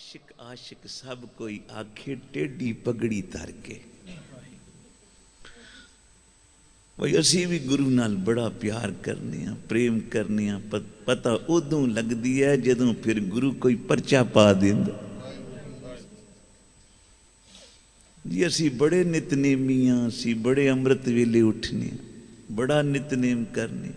ਆਸ਼ਿਕ ਆਸ਼ਿਕ ਸਭ ਕੋਈ ਆਖੇ ਟੇਢੀ ਪਗੜੀ ਧਰ ਕੇ। ਵਈ ਅਸੀਂ ਵੀ ਗੁਰੂ ਨਾਲ ਬੜਾ ਪਿਆਰ ਕਰਨੇ ਆ, ਪ੍ਰੇਮ ਕਰਨੇ ਆ, ਪ- ਪਤਾ ਉਦੋਂ ਲੱਗਦੀ ਹੈ ਜਦੋਂ ਫਿਰ ਗੁਰੂ ਕੋਈ ਪਰਚਾ ਪਾ ਦਿੰਦਾ। ਜੀ ਅਸੀਂ ਬੜੇ ਨਿਤਨੇਮੀਆਂ ਅਸੀਂ ਬੜੇ ਅੰਮ੍ਰਿਤ ਵੇਲੇ ਉੱਠਨੇ ਬੜਾ ਨਿਤਨੇਮ ਕਰਨੇ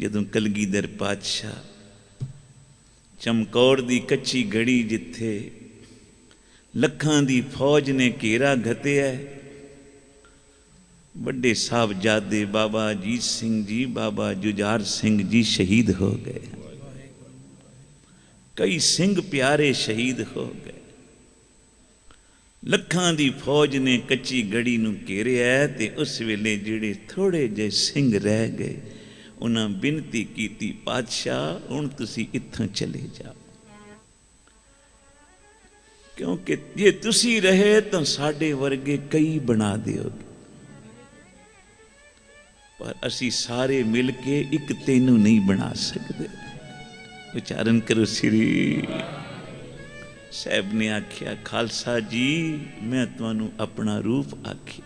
ਜਦੋਂ ਕਲਗੀਧਰ ਪਾਤਸ਼ਾਹ ਚਮਕੌਰ ਦੀ ਕੱਚੀ ਗੜੀ ਜਿੱਥੇ ਲੱਖਾਂ ਦੀ ਫੌਜ ਨੇ ਘੇਰਾ ਘਤਿਆ ਹੈ। ਵੱਡੇ ਸਾਹਿਬਜ਼ਾਦੇ ਬਾਬਾ ਅਜੀਤ ਸਿੰਘ ਜੀ, ਬਾਬਾ ਜੁਝਾਰ ਸਿੰਘ ਜੀ ਸ਼ਹੀਦ ਹੋ ਗਏ ਕਈ ਸਿੰਘ ਪਿਆਰੇ ਸ਼ਹੀਦ ਹੋ ਗਏ ਲੱਖਾਂ ਦੀ ਫੌਜ ਨੇ ਕੱਚੀ ਗੜੀ ਨੂੰ ਘੇਰਿਆ ਤੇ ਉਸ ਵੇਲੇ ਜਿਹੜੇ ਥੋੜੇ ਜਿਹੇ ਸਿੰਘ ਰਹਿ ਗਏ ਉਹਨਾਂ ਬੇਨਤੀ ਕੀਤੀ, ਪਾਤਸ਼ਾਹ, ਹੁਣ ਤੁਸੀਂ ਇੱਥੋਂ ਚਲੇ ਜਾਓ। ਕਿਉਂਕਿ ਜੇ ਤੁਸੀਂ ਰਹੇ ਤਾਂ ਸਾਡੇ ਵਰਗੇ ਕਈ ਬਣਾ ਦਿਓਗੇ। ਪਰ ਅਸੀਂ ਸਾਰੇ ਮਿਲ ਕੇ ਇੱਕ ਤੈਨੂੰ ਨਹੀਂ ਬਣਾ ਸਕਦੇ। ਉਚਾਰਨ ਕਰੋ ਸ੍ਰੀ ਸਾਹਿਬ ਨੇ ਆਖਿਆ, ਖਾਲਸਾ ਜੀ, ਮੈਂ ਤੁਹਾਨੂੰ ਆਪਣਾ ਰੂਪ ਆਖੀ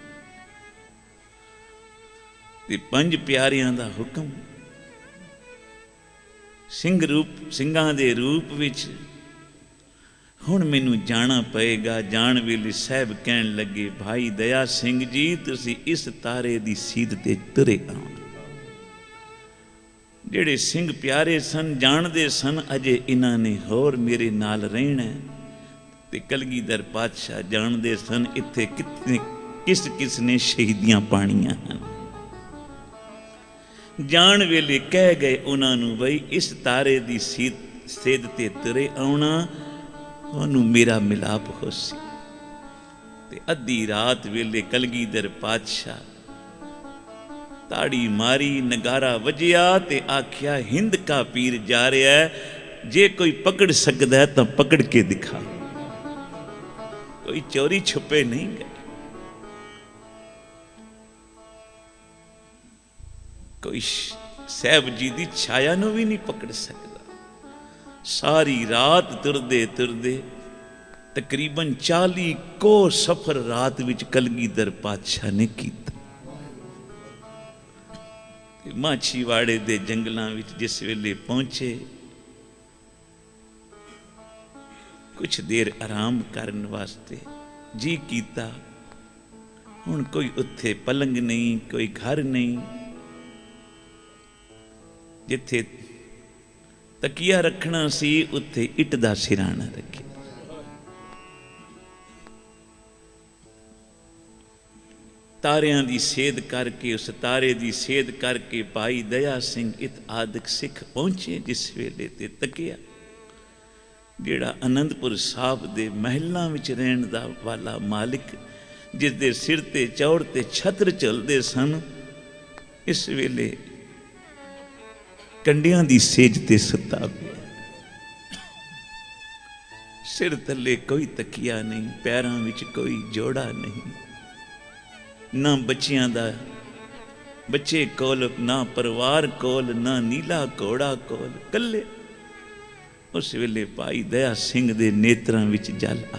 ਤੇ ਪੰਜ ਪਿਆਰਿਆਂ ਦਾ ਹੁਕਮ ਸਿੰਘ ਰੂਪ, ਸਿੰਘਾਂ ਦੇ ਰੂਪ ਵਿੱਚ ਹੁਣ ਮੈਨੂੰ ਜਾਣਾ ਪਏਗਾ। ਜਾਣ ਵੇਲੇ ਸਾਹਿਬ ਕਹਿਣ ਲੱਗੇ, ਭਾਈ ਦਇਆ ਸਿੰਘ ਜੀ, ਤੁਸੀਂ ਇਸ ਤਾਰੇ ਦੀ ਸੀਧ ਤੇ ਤੁਰੇ ਆਉਣਾ। ਜਿਹੜੇ ਸਿੰਘ ਪਿਆਰੇ ਸਨ, ਜਾਣਦੇ ਸਨ, ਅਜੇ ਇਹਨਾਂ ਨੇ ਹੋਰ ਮੇਰੇ ਨਾਲ ਰਹਿਣਾ ਹੈ। ਤੇ ਕਲਗੀਧਰ ਪਾਤਸ਼ਾਹ ਜਾਣਦੇ ਸਨ, ਇੱਥੇ ਕਿਤਨੇ ਕਿਸ ਕਿਸ ਨੇ ਸ਼ਹੀਦੀਆਂ ਪਾਣੀਆਂ ਹਨ। ਜਾਣ ਵੇਲੇ ਕਹਿ ਗਏ ਉਹਨਾਂ ਨੂੰ, ਬਈ, ਇਸ ਤਾਰੇ ਦੀ ਸੀਧ ਸੇਧ ਤੇ ਤੁਰੇ ਆਉਣਾ ਤੁਹਾਨੂੰ ਮੇਰਾ ਮਿਲਾਪ ਹੋ ਸੀ। ਤੇ ਅੱਧੀ ਰਾਤ ਵੇਲੇ ਕਲਗੀਧਰ ਪਾਤਸ਼ਾਹ ਤਾੜੀ ਮਾਰੀ, ਨਗਾਰਾ ਵਜਿਆ ਤੇ ਆਖਿਆ, ਹਿੰਦ ਕਾ ਪੀਰ ਜਾ ਰਿਹਾ ਜੇ ਕੋਈ ਪਕੜ ਸਕਦਾ ਤਾਂ ਪਕੜ ਕੇ ਦਿਖਾ। ਕੋਈ ਚੋਰੀ ਛੁਪੇ ਨਹੀਂ ਕੋਈ ਸ਼- ਸਾਹਿਬ ਜੀ ਦੀ ਛਾਇਆ ਨੂੰ ਵੀ ਨਹੀਂ ਪਕੜ ਸਕਦਾ। ਸਾਰੀ ਰਾਤ ਤੁਰਦੇ ਤੁਰਦੇ ਤਕਰੀਬਨ 40 ਕੋ ਸਫ਼ਰ ਰਾਤ ਵਿੱਚ ਕਲਗੀਧਰ ਪਾਤਸ਼ਾਹ ਨੇ ਕੀਤਾ। ਤੇ ਮਾਛੀਵਾੜੇ ਦੇ ਜੰਗਲਾਂ ਵਿੱਚ ਜਿਸ ਵੇਲੇ ਪਹੁੰਚੇ, ਕੁਛ ਦੇਰ ਆਰਾਮ ਕਰਨ ਵਾਸਤੇ ਜੀ ਕੀਤਾ। ਹੁਣ ਕੋਈ ਉੱਥੇ ਪਲੰਗ ਨਹੀਂ, ਕੋਈ ਘਰ ਨਹੀਂ। ਜਿੱਥੇ ਤਕੀਆ ਰੱਖਣਾ ਸੀ, ਉੱਥੇ ਇੱਟ ਦਾ ਸਿਰਾਣਾ ਰੱਖਿਆ। ਤਾਰਿਆਂ ਦੀ ਸੇਧ ਕਰਕੇ, ਉਸ ਤਾਰੇ ਦੀ ਸੇਧ ਕਰਕੇ ਭਾਈ ਦਇਆ ਸਿੰਘ ਇਤ ਆਦਿਕ ਸਿੱਖ ਪਹੁੰਚੇ, ਜਿਸ ਵੇਲੇ ਤੇ ਤਕਿਆ, ਜਿਹੜਾ ਅਨੰਦਪੁਰ ਸਾਹਿਬ ਦੇ ਮਹਿਲਾਂ ਵਿੱਚ ਰਹਿਣ ਦਾ ਵਾਲਾ ਮਾਲਿਕ ਜਿਸ ਦੇ ਸਿਰ ਤੇ ਚੌੜ ਤੇ ਛਤਰ ਚੱਲਦੇ ਸਨ, ਇਸ ਵੇਲੇ ਕੰਡਿਆਂ ਦੀ ਸੇਜ ਤੇ ਸੁੱਤਾ ਪਿਆ ਸਿਰ ਥੱਲੇ ਕੋਈ ਤਕੀਆ ਨਹੀਂ, ਪੈਰਾਂ ਵਿੱਚ ਕੋਈ ਜੋੜਾ ਨਹੀਂ। ਨਾ ਬੱਚਿਆਂ ਦਾ, ਬੱਚੇ ਕੋਲ, ਨਾ ਪਰਿਵਾਰ ਕੋਲ, ਨਾ ਨੀਲਾ ਘੋੜਾ ਕੋਲ। ਕੱਲੇ ਉਸ ਵੇਲੇ ਭਾਈ ਦਇਆ ਸਿੰਘ ਦੇ ਨੇਤਰਾਂ ਵਿੱਚ ਜਲ ਆ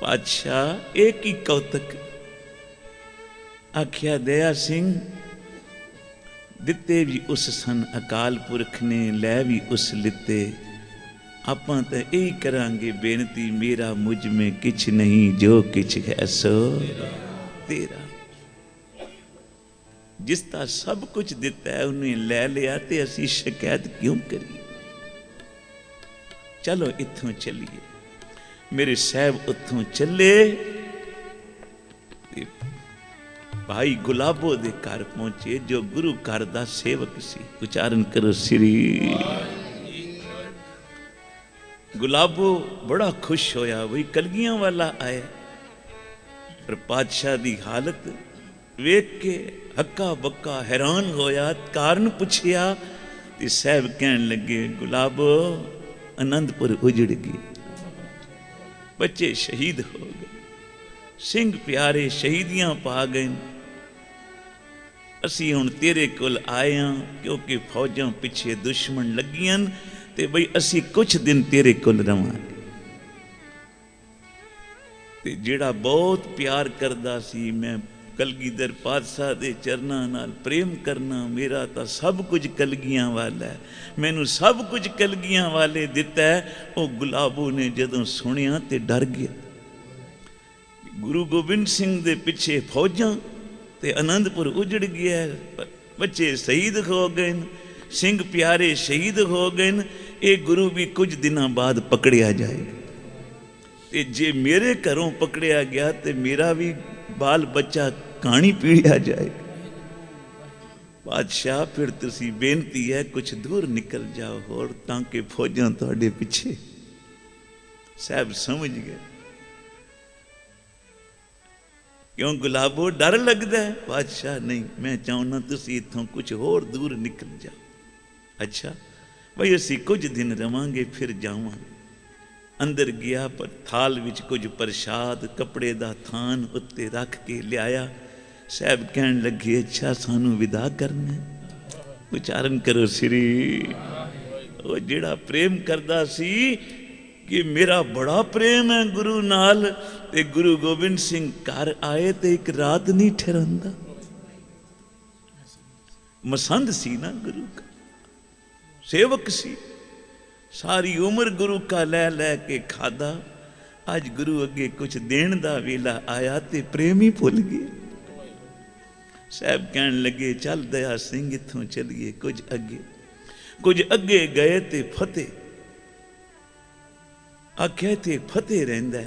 ਪਾਤਸ਼ਾਹ, ਇਹ ਕੀ ਕੌਤਕ? ਆਖਿਆ, ਦਇਆ ਸਿੰਘ ਦਿੱਤੇ ਵੀ ਉਸ ਸਨ, ਅਕਾਲ ਪੁਰਖ ਨੇ ਲੈ ਵੀ ਉਸ ਲਿੱਤੇ। ਆਪਾਂ ਤਾਂ ਇਹ ਕਰਾਂਗੇ ਬੇਨਤੀ, ਮੇਰਾ ਮੁਝ ਮੇ ਕਿਛ ਨਹੀਂ, ਜੋ ਕਿਛ ਹੈ ਸੋ ਤੇਰਾ। ਜਿਸ ਦਾ ਸਭ ਕੁਝ ਦਿੱਤਾ ਹੈ, ਉਹਨੇ ਲੈ ਲਿਆ ਤੇ ਅਸੀਂ ਸ਼ਿਕਾਇਤ ਕਿਉਂ ਕਰੀਏ? ਚਲੋ ਇੱਥੋਂ ਚੱਲੀਏ। ਮੇਰੇ ਸਾਹਿਬ ਉੱਥੋਂ ਚੱਲੇ। ਤੇ ਭਾਈ ਗੁਲਾਬੋ ਦੇ ਘਰ ਪਹੁੰਚੇ, ਜੋ ਗੁਰੂ ਘਰ ਦਾ ਸੇਵਕ ਸੀ। ਉਚਾਰਨ ਕਰੋ ਸ੍ਰੀ। ਗੁਲਾਬੋ ਬੜਾ ਖੁਸ਼ ਹੋਇਆ ਵੀ ਕਲਗੀਆਂ ਵਾਲਾ ਆਇਆ। ਪਰ ਪਾਤਸ਼ਾਹ ਦੀ ਹਾਲਤ ਵੇਖ ਕੇ ਹੱਕਾ ਬੱਕਾ ਹੈਰਾਨ ਹੋਇਆ। ਕਾਰਨ ਪੁੱਛਿਆ ਤੇ ਸਾਹਿਬ ਕਹਿਣ ਲੱਗੇ, ਗੁਲਾਬੋ, ਅਨੰਦਪੁਰ ਉਜੜ ਗਈ। ਬੱਚੇ ਸ਼ਹੀਦ ਹੋ ਗਏ। ਸਿੰਘ ਪਿਆਰੇ ਸ਼ਹੀਦੀਆਂ ਪਾ ਗਏ ਅਸੀਂ ਹੁਣ ਤੇਰੇ ਕੋਲ ਆਏ ਹਾਂ ਕਿਉਂਕਿ ਫੌਜਾਂ ਪਿੱਛੇ ਦੁਸ਼ਮਣ ਲੱਗੀਆਂ ਤੇ ਬਈ ਅਸੀਂ ਕੁਝ ਦਿਨ ਤੇਰੇ ਕੋਲ ਰਵਾਂਗੇ। ਤੇ ਜਿਹੜਾ ਬਹੁਤ ਪਿਆਰ ਕਰਦਾ ਸੀ ਮੈਂ ਕਲਗੀਧਰ ਪਾਤਸ਼ਾਹ ਦੇ ਚਰਨਾਂ ਨਾਲ ਪ੍ਰੇਮ ਕਰਨਾ ਮੇਰਾ ਤਾਂ ਸਭ ਕੁਝ ਕਲਗੀਆਂ ਵਾਲਾ ਹੈ। ਮੈਨੂੰ ਸਭ ਕੁਝ ਕਲਗੀਆਂ ਵਾਲੇ ਦਿੱਤਾ ਉਹ ਗੁਲਾਬੋ ਨੇ ਜਦੋਂ ਸੁਣਿਆ ਤੇ ਡਰ ਗਿਆ। ਗੁਰੂ ਗੋਬਿੰਦ ਸਿੰਘ ਦੇ ਪਿੱਛੇ ਫੌਜਾਂ ਤੇ ਆਨੰਦਪੁਰ ਉਜੜ ਗਿਆ ਬੱਚੇ ਸ਼ਹੀਦ ਹੋ ਗਏ ਸਿੰਘ ਪਿਆਰੇ ਸ਼ਹੀਦ ਹੋ ਗਏ ਇਹ ਗੁਰੂ ਵੀ ਕੁਝ ਦਿਨਾਂ ਬਾਅਦ ਪਕੜਿਆ ਜਾਏਗਾ। ਤੇ ਜੇ ਮੇਰੇ ਘਰੋਂ ਪਕੜਿਆ ਗਿਆ ਤੇ ਮੇਰਾ ਵੀ ਬਾਲ ਬੱਚਾ ਕਹਾਣੀ ਪੀੜਿਆ ਜਾਏਗਾ। ਬਾਦਸ਼ਾਹ, ਫਿਰ ਤੁਸੀਂ ਬੇਨਤੀ ਹੈ ਕੁਝ ਦੂਰ ਨਿਕਲ ਜਾਓ ਹੋਰ, ਤਾਂ ਕਿ ਫੌਜਾਂ ਤੁਹਾਡੇ ਪਿੱਛੇ। ਸਾਹਿਬ ਸਮਝ ਗਏ। ਕਿਉਂ ਗੁਲਾਬੋ ਡਰ ਲੱਗਦਾ ਹੈ? ਬਾਦਸ਼ਾਹ, ਨਹੀਂ, ਮੈਂ ਚਾਹੁੰਦਾ ਤੁਸੀਂ ਇੱਥੋਂ ਕੁਝ ਹੋਰ ਦੂਰ ਨਿਕਲ ਜਾਓ। ਅੱਛਾ, ਬਈ ਅਸੀਂ ਕੁਝ ਦਿਨ ਰਵਾਂਗੇ, ਫਿਰ ਜਾਵਾਂਗੇ। ਅੰਦਰ ਗਿਆ, ਪਰ ਥਾਲ ਵਿੱਚ ਕੁਝ ਪ੍ਰਸ਼ਾਦ ਕੱਪੜੇ ਦਾ ਥਾਨ ਉੱਤੇ ਰੱਖ ਕੇ ਲਿਆਇਆ। ਸਾਹਿਬ ਕਹਿਣ ਲੱਗੇ, ਅੱਛਾ, ਸਾਨੂੰ ਵਿਦਾ ਕਰਨਾ ਹੈ। ਉਚਾਰਨ ਕਰੋ, ਸ੍ਰੀ। ਉਹ ਜਿਹੜਾ ਪ੍ਰੇਮ ਕਰਦਾ ਸੀ ਕਿ ਮੇਰਾ ਬੜਾ ਪ੍ਰੇਮ ਹੈ ਗੁਰੂ ਨਾਲ ਤੇ ਗੁਰੂ ਗੋਬਿੰਦ ਸਿੰਘ ਘਰ ਆਏ ਤੇ ਇੱਕ ਰਾਤ ਨਹੀਂ ਠਹਿਰਾਂਦਾ ਮਸੰਦ ਸੀ ਨਾ ਗੁਰੂ ਦਾ ਸੇਵਕ ਸੀ। ਸਾਰੀ ਉਮਰ ਗੁਰੂ ਕਾ ਲੈ ਲੈ ਕੇ ਖਾਦਾ। ਅੱਜ ਗੁਰੂ ਅੱਗੇ ਕੁਝ ਦੇਣ ਦਾ ਵੇਲਾ ਆਇਆ ਤੇ ਪ੍ਰੇਮੀ ਭੁੱਲ ਗਏ ਸਾਹਿਬ ਕਹਿਣ ਲੱਗੇ, ਚੱਲ ਦਇਆ ਸਿੰਘ ਇੱਥੋਂ ਚੱਲੀਏ ਕੁਝ ਅੱਗੇ। ਕੁਝ ਅੱਗੇ ਗਏ ਤੇ ਫਤਿਹ ਆਖਿਆ ਤੇ ਫਤਿਹ ਰਹਿੰਦਾ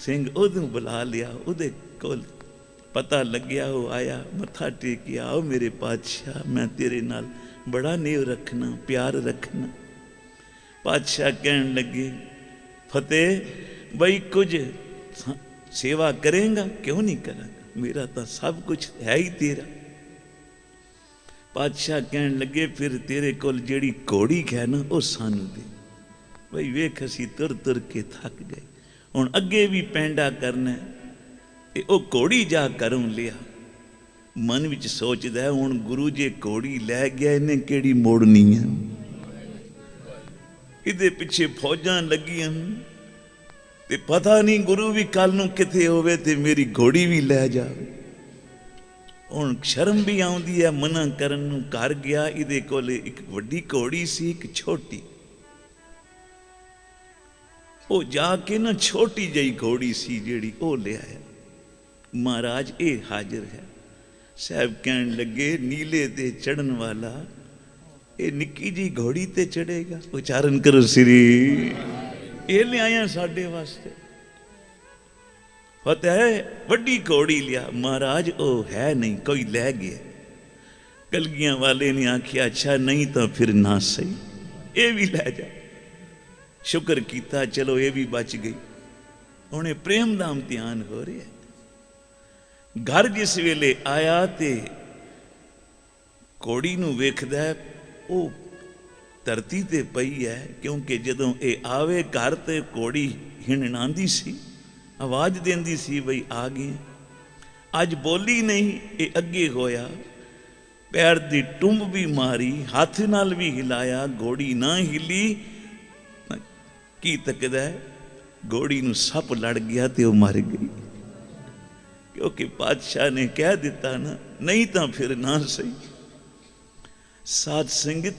ਸਿੰਘ ਉਹਨੂੰ ਬੁਲਾ ਲਿਆ, ਉਹਦੇ ਕੋਲ ਪਤਾ ਲੱਗਿਆ, ਉਹ ਆਇਆ, ਮੱਥਾ ਟੇਕਿਆ ਉਹ ਮੇਰੇ ਪਾਤਸ਼ਾਹ, ਮੈਂ ਤੇਰੇ ਨਾਲ ਬੜਾ ਨੇਵ ਰੱਖਣਾ, ਪਿਆਰ ਰੱਖਣਾ। ਪਾਤਸ਼ਾਹ ਕਹਿਣ ਲੱਗੇ, ਫਤਿਹ, ਬਈ ਕੁਝ ਸੇਵਾ ਕਰੇਗਾ? ਕਿਉਂ ਨਹੀਂ ਕਰਾਂਗਾ? ਮੇਰਾ ਤਾਂ ਸਭ ਕੁਝ ਹੈ ਹੀ ਤੇਰਾ। ਪਾਤਸ਼ਾਹ ਕਹਿਣ ਲੱਗੇ, ਫਿਰ ਤੇਰੇ ਕੋਲ ਜਿਹੜੀ ਘੋੜੀ ਹੈ ਨਾ, ਉਹ ਸਾਨੂੰ ਦੇ। ਬਈ ਵੇਖ ਅਸੀਂ ਤੁਰ ਤੁਰ ਕੇ ਥੱਕ ਗਏ। ਹੁਣ ਅੱਗੇ ਵੀ ਪੈਂਡਾ ਕਰਨਾ ਤੇ ਉਹ ਘੋੜੀ ਜਾ ਕਰੂੰ ਲਿਆ। ਮਨ ਵਿੱਚ ਸੋਚਦਾ ਹੁਣ ਗੁਰੂ ਜੇ ਘੋੜੀ ਲੈ ਗਿਆ, ਇਹਨੇ ਕਿਹੜੀ ਮੋੜਨੀ ਹੈ? ਇਹਦੇ ਪਿੱਛੇ ਫੌਜਾਂ ਲੱਗੀਆਂ ਤੇ ਪਤਾ ਨਹੀਂ ਗੁਰੂ ਵੀ ਕੱਲ ਨੂੰ ਕਿੱਥੇ ਹੋਵੇ ਤੇ ਮੇਰੀ ਘੋੜੀ ਵੀ ਲੈ ਜਾਵੇ। ਹੁਣ ਸ਼ਰਮ ਵੀ ਆਉਂਦੀ ਹੈ, ਮਨਾ ਕਰਨ ਨੂੰ ਘਰ ਗਿਆ। ਇਹਦੇ ਕੋਲ ਇੱਕ ਵੱਡੀ ਘੋੜੀ ਸੀ, ਇੱਕ ਛੋਟੀ। ਉਹ ਜਾ ਕੇ ਨਾ ਛੋਟੀ ਜਿਹੀ ਘੋੜੀ ਸੀ ਜਿਹੜੀ ਉਹ ਲਿਆਇਆ। ਮਹਾਰਾਜ, ਇਹ ਹਾਜ਼ਰ ਹੈ। ਸਾਹਿਬ ਕਹਿਣ ਲੱਗੇ, ਨੀਲੇ ਤੇ ਚੜਨ ਵਾਲਾ, ਇਹ ਨਿੱਕੀ ਜੀ ਘੋੜੀ ਤੇ ਚੜੇਗਾ ਉਚਾਰਨ ਕਰੋ ਸ੍ਰੀ। ਇਹ ਲਿਆਇਆ ਸਾਡੇ ਵਾਸਤੇ। ਫਤਿਹ, ਵੱਡੀ ਘੋੜੀ ਲਿਆ। ਮਹਾਰਾਜ, ਉਹ ਹੈ ਨਹੀਂ, ਕੋਈ ਲੈ ਗਿਆ। ਕਲਗੀਆਂ ਵਾਲੇ ਨੇ ਆਖਿਆ, ਅੱਛਾ, ਨਹੀਂ ਤਾਂ ਫਿਰ ਨਾ ਸਹੀ। ਇਹ ਵੀ ਲੈ ਜਾ। ਸ਼ੁਕਰ ਕੀਤਾ, ਚਲੋ ਇਹ ਵੀ ਬਚ ਗਈ। ਉਹਨੇ ਪ੍ਰੇਮ ਦਾ ਇਮਤਿਹਾਨ ਹੋ ਰਿਹਾ ਘਰ ਜਿਸ ਵੇਲੇ ਆਇਆ ਤੇ ਕੋੜੀ ਨੂੰ ਵੇਖਦਾ ਉਹ ਧਰਤੀ ਤੇ ਪਈ ਹੈ, ਕਿਉਂਕਿ ਜਦੋਂ ਇਹ ਆਵੇ, ਘਰ ਤੇ ਕੋੜੀ ਹਿਣਨਾਂਦੀ ਸੀ, ਆਵਾਜ਼ ਦਿੰਦੀ ਸੀ, ਬਈ ਆ ਗਈ ਅੱਜ ਬੋਲੀ ਨਹੀਂ, ਇਹ ਅੱਗੇ ਹੋਇਆ। ਪੈਰ ਦੀ ਟੁੰਬ ਵੀ ਮਾਰੀ, ਹੱਥ ਨਾਲ ਵੀ ਹਿਲਾਇਆ ਘੋੜੀ ਨਾ ਹਿੱਲੀ। ਕੀ ਤੱਕਦਾ ਹੈ? ਨੂੰ ਸੱਪ ਲੜ ਗਿਆ ਤੇ ਉਹ ਮਰ ਗਈ ਕਿਉਂਕਿ ਪਾਤਸ਼ਾਹ ਨੇ ਕਹਿ ਦਿੱਤਾ ਨਾ, ਨਹੀਂ ਤਾਂ ਫਿਰ ਨਾ ਸਹੀ ਸਾਧ ਸੰਗਤ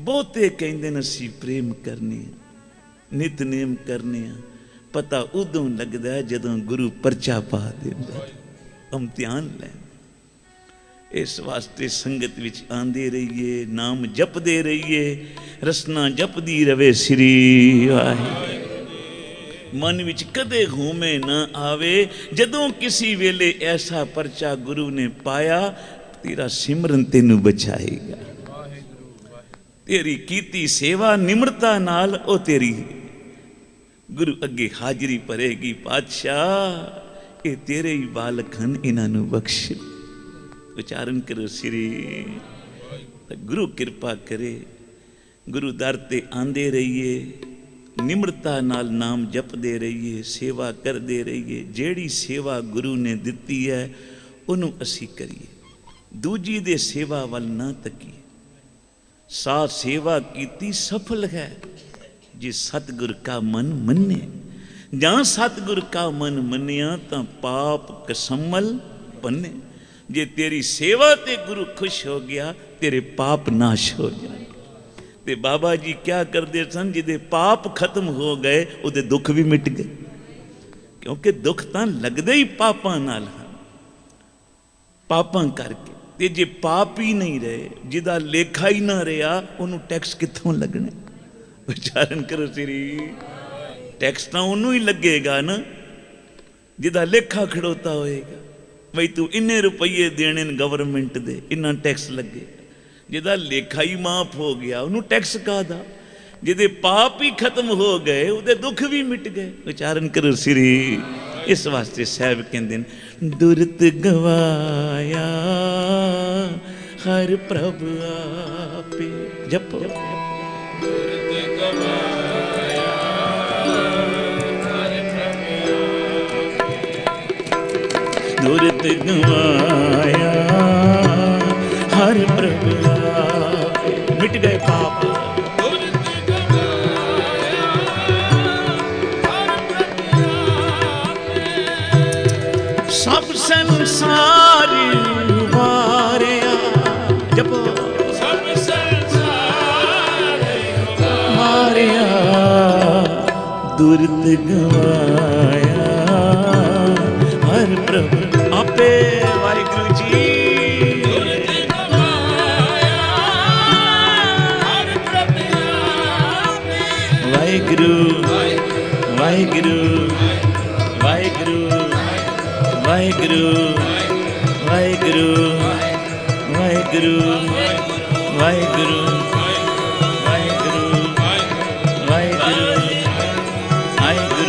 ਬਹੁਤੇ ਕਹਿੰਦੇ ਨੇ, ਅਸੀਂ ਪ੍ਰੇਮ ਕਰਨੇ ਆ, ਨਿਤਨੇਮ ਕਰਨੇ ਆ ਪਤਾ ਉਦੋਂ ਲੱਗਦਾ ਜਦੋਂ ਗੁਰੂ ਪਰਚਾ ਪਾ ਦਿੰਦਾ ਹੈ। ਇਮਤਿਹਾਨ ਲੈ ਇਸ ਵਾਸਤੇ ਸੰਗਤ ਵਿੱਚ ਆਂਦੇ ਰਹੀਏ, ਨਾਮ ਜਪਦੇ ਰਹੀਏ, ਰਸਨਾ ਜਪਦੀ ਰਵੇ ਸ੍ਰੀ ਵਾਹਿਗੁਰੂ। ਮਨ ਵਿੱਚ ਕਦੇ ਘੂਮੇ ਨਾ ਆਵੇ, ਜਦੋਂ ਕਿਸੇ ਵੇਲੇ ਐਸਾ ਪਰਚਾ ਗੁਰੂ ਨੇ ਪਾਇਆ, ਤੇਰਾ ਸਿਮਰਨ ਤੈਨੂੰ ਬਚਾਏਗਾ। ਤੇਰੀ ਕੀਤੀ ਸੇਵਾ ਨਿਮਰਤਾ ਨਾਲ ਉਹ ਤੇਰੀ ਗੁਰੂ ਅੱਗੇ ਹਾਜ਼ਰੀ ਭਰੇਗੀ ਪਾਤਸ਼ਾਹ, ਇਹ ਤੇਰੇ ਹੀ ਬਾਲਕ ਹਨ, ਇਹਨਾਂ ਨੂੰ ਬਖਸ਼। ਉਚਾਰਨ ਕਰੋ ਸ੍ਰੀ ਗੁਰੂ ਕਿਰਪਾ ਕਰੇ। ਗੁਰੂ ਦਰ ਤੇ ਆਂਦੇ ਰਹੀਏ, ਨਿਮਰਤਾ ਨਾਲ ਨਾਮ ਜਪਦੇ ਰਹੀਏ, ਸੇਵਾ ਕਰਦੇ ਰਹੀਏ। ਜਿਹੜੀ ਸੇਵਾ ਗੁਰੂ ਨੇ ਦਿੱਤੀ ਹੈ, ਉਹਨੂੰ ਅਸੀਂ ਕਰੀਏ। ਦੂਜੀ ਦੇ ਸੇਵਾ ਵੱਲ ਨਾ ਤੱਕੀ ਸਾ ਸੇਵਾ ਕੀਤੀ ਸਫਲ ਹੈ, ਜੇ ਸਤਿਗੁਰ ਕਾ ਮਨ ਮੰਨੇ। ਜਾਂ ਸਤਿਗੁਰ ਕਾ ਮਨ ਮੰਨਿਆ ਤਾਂ ਪਾਪ ਕਸਮਲ ਪੰਨੇ ਜੇ ਤੇਰੀ ਸੇਵਾ ਤੇ ਗੁਰੂ ਖੁਸ਼ ਹੋ ਗਿਆ, ਤੇਰੇ ਪਾਪ ਨਾਸ਼ ਹੋ ਜਾਣ ਤੇ ਬਾਬਾ ਜੀ ਕਿਆ ਕਰਦੇ ਸਨ? ਜਿਹਦੇ ਪਾਪ ਖਤਮ ਹੋ ਗਏ, ਉਹਦੇ ਦੁੱਖ ਵੀ ਮਿਟ ਗਏ। ਕਿਉਂਕਿ ਦੁੱਖ ਤਾਂ ਲੱਗਦੇ ਹੀ ਪਾਪਾਂ ਨਾਲ ਹਨ। ਪਾਪਾਂ ਕਰਕੇ। ਤੇ ਜੇ ਪਾਪ ਹੀ ਨਹੀਂ ਰਹੇ, ਜਿਹਦਾ ਲੇਖਾ ਹੀ ਨਾ ਰਿਹਾ, ਉਹਨੂੰ ਟੈਕਸ ਕਿੱਥੋਂ ਲੱਗਣਾ? ਵਿਚਾਰਨ ਕਰੋ ਸ੍ਰੀ। ਟੈਕਸ ਤਾਂ ਉਹਨੂੰ ਹੀ ਲੱਗੇਗਾ ਨਾ, ਜਿਹਦਾ ਲੇਖਾ ਖੜੋਤਾ ਹੋਏਗਾ। ਬਈ ਤੂੰ ਇੰਨੇ ਰੁਪਏ ਦੇਣੇ ਨੇ ਗਵਰਨਮੈਂਟ ਦੇ, ਇੰਨਾ ਟੈਕਸ ਲੱਗੇ। ਜਿਹਦਾ ਲੇਖਾ ਹੀ ਮਾਫ ਹੋ ਗਿਆ, ਉਹਨੂੰ ਟੈਕਸ ਕਾਦਾ ਜਿਹਦੇ ਪਾਪ ਹੀ ਖਤਮ ਹੋ ਗਏ, ਉਹਦੇ ਦੁੱਖ ਵੀ ਮਿਟ ਗਏ। ਵਿਚਾਰਨ ਕਰੋ ਸ੍ਰੀ, ਇਸ ਵਾਸਤੇ ਸਾਹਿਬ ਕਹਿੰਦੇ ਨੇ, ਦੁਰਤ ਗਵਾਇਆ, ਹਰ ਪ੍ਰਭ ਆਪੇ ਜਪੋ। ਦੁਰਤ ਗਵਾਇਆ ਹਰ ਪ੍ਰਭ ਆਵੇ ਮਿਟ ਗਏ ਪਾਪ। ਦੁਰਤ ਗਵਾਇਆ ਜਪੋ ਸਭ ਸੰਸਾਰ ਵਾਰਿਆ ਦੁਰਤ ਗਵਾਇਆ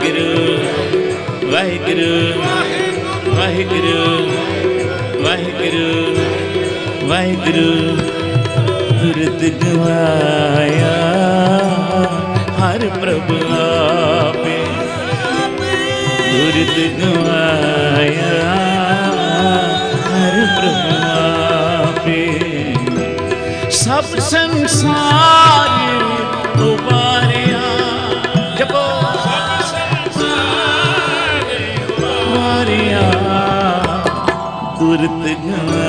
ਵਾਹਿਗੁਰੂ ਵਾਹਿਗੁਰੂ ਵਾਹਿਗੁਰੂ ਵਾਹਿਗੁਰੂ ਵਾਹਿਗੁਰੂ ਗੁਰਤ ਗਵਾਇਆ ਹਰ ਪ੍ਰਭ ਆਪੇ। ਗੁਰਤ ਗਵਾਇਆ ਹਰ ਪ੍ਰਭ ਆਪੇ। ਸਭ ਸੰਸਾਰ നിർത്തുക